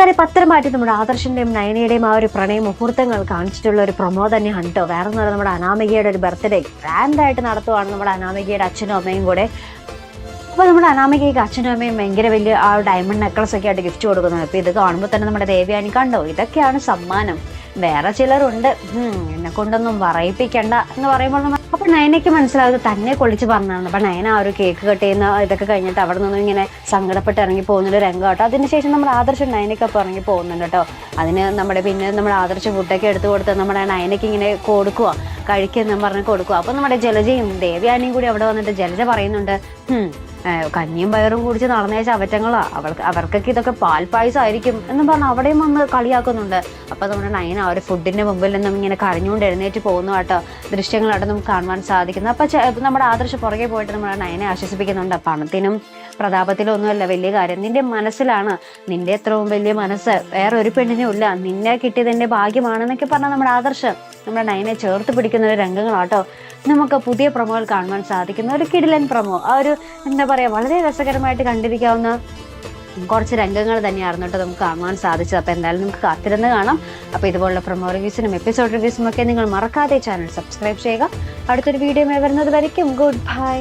കൂട്ടുകാരെ പത്രമായിട്ട് നമ്മുടെ ആദർശന്റെയും നയനയുടെയും ആ ഒരു പ്രണയ മുഹൂർത്തങ്ങൾ കാണിച്ചിട്ടുള്ള ഒരു പ്രൊമോ തന്നെയാണ് കേട്ടോ. വേറെ എന്ന് പറയുന്നത് നമ്മുടെ അനാമികയുടെ ഒരു ബർത്ത്ഡേ ഗ്രാൻഡായിട്ട് നടത്തുവാണ് നമ്മുടെ അനാമികയുടെ അച്ഛനും അമ്മയും കൂടെ. അപ്പോൾ നമ്മുടെ അനാമികയ്ക്ക് അച്ഛനും അമ്മയും ഭയങ്കര വലിയ ആ ഡയമണ്ട് നെക്ലസ് ഒക്കെ ആയിട്ട് ഗിഫ്റ്റ് കൊടുക്കുന്നത് അപ്പോൾ ഇത് കാണുമ്പോൾ തന്നെ നമ്മുടെ ദേവയാനി കണ്ടോ? ഇതൊക്കെയാണ് സമ്മാനം. വേറെ ചിലരുണ്ട്. എന്നെ കൊണ്ടൊന്നും പറയിപ്പിക്കണ്ട എന്ന് പറയുമ്പോൾ അപ്പൊ നയനയ്ക്ക് മനസ്സിലാവുന്നത് തന്നെ കൊള്ളിച്ച് പറഞ്ഞതാണ്. അപ്പൊ നയന ആ ഒരു കേക്ക് കട്ട് ചെയ്യുന്ന ഇതൊക്കെ കഴിഞ്ഞിട്ട് അവിടെ നിന്നും ഇങ്ങനെ സങ്കടപ്പെട്ട് ഇറങ്ങി പോകുന്നൊരു രംഗം കേട്ടോ. അതിനുശേഷം നമ്മൾ ആദർശം നയനയ്ക്കൊപ്പം ഇറങ്ങി പോകുന്നുണ്ട് കേട്ടോ. അതിന് നമ്മുടെ പിന്നെ നമ്മൾ ആദർശ ഫുഡൊക്കെ എടുത്തു കൊടുത്ത് നമ്മുടെ നയനയ്ക്ക് ഇങ്ങനെ കൊടുക്കുക കഴിക്കുന്ന പറഞ്ഞ് കൊടുക്കുക. അപ്പൊ നമ്മുടെ ജലജയും ദേവയാനിയും കൂടി അവിടെ വന്നിട്ട് ജലജ പറയുന്നുണ്ട് "ഹും, ഏ, കഞ്ഞിയും പയറും കുടിച്ച് നടന്നേച്ച അവറ്റങ്ങളാ അവൾക്ക് അവർക്കൊക്കെ ഇതൊക്കെ പാൽപ്പായസമായിരിക്കും എന്ന് പറഞ്ഞ് അവിടെയും വന്ന് കളിയാക്കുന്നുണ്ട്. അപ്പൊ നമ്മുടെ നയന ആ അവർ ഫുഡിന്റെ മുമ്പിൽ നിന്നും ഇങ്ങനെ കരഞ്ഞുകൊണ്ട് എഴുന്നേറ്റ് പോകുന്നു കേട്ടോ. ദൃശ്യങ്ങളായിട്ട് നമുക്ക് കാണുവാൻ സാധിക്കുന്നത് അപ്പൊ നമ്മുടെ ആദർശ പുറകെ പോയിട്ട് നമ്മുടെ നയനെ ആശ്വസിപ്പിക്കുന്നുണ്ട്. പണത്തിനും പ്രതാപത്തിലും ഒന്നുമല്ല വലിയ കാര്യം. നിന്റെ മനസ്സിലാണ്. നിന്റെ എത്രയും വലിയ മനസ്സ്. വേറെ ഒരു പെണ്ണിനും ഇല്ല നിന്നെ കിട്ടിയത് എന്റെ ഭാഗ്യമാണെന്നൊക്കെ പറഞ്ഞാൽ നമ്മുടെ ആദർശം നമ്മുടെ നയനെ ചേർത്ത് പിടിക്കുന്ന ഒരു രംഗങ്ങളാട്ടോ നമുക്ക് പുതിയ പ്രമോകൾ കാണുവാൻ സാധിക്കുന്ന. ഒരു കിടിലൻ പ്രമോ. ആ ഒരു എന്താ പറയുക വളരെ രസകരമായിട്ട് കണ്ടിരിക്കാവുന്ന കുറച്ച് രംഗങ്ങൾ തന്നെയായിരുന്നു കേട്ടോ നമുക്ക് കാണുവാൻ സാധിച്ചത്. അപ്പോൾ എന്തായാലും നമുക്ക് കാത്തിരുന്ന് കാണാം. അപ്പോൾ ഇതുപോലുള്ള പ്രൊമോ റിവ്യൂസിനും എപ്പിസോഡ് റിവ്യൂസിനും ഒക്കെ നിങ്ങൾ മറക്കാതെ ചാനൽ സബ്സ്ക്രൈബ് ചെയ്യുക. അടുത്തൊരു വീഡിയോ വരുന്നത് വരയ്ക്കും. Good bye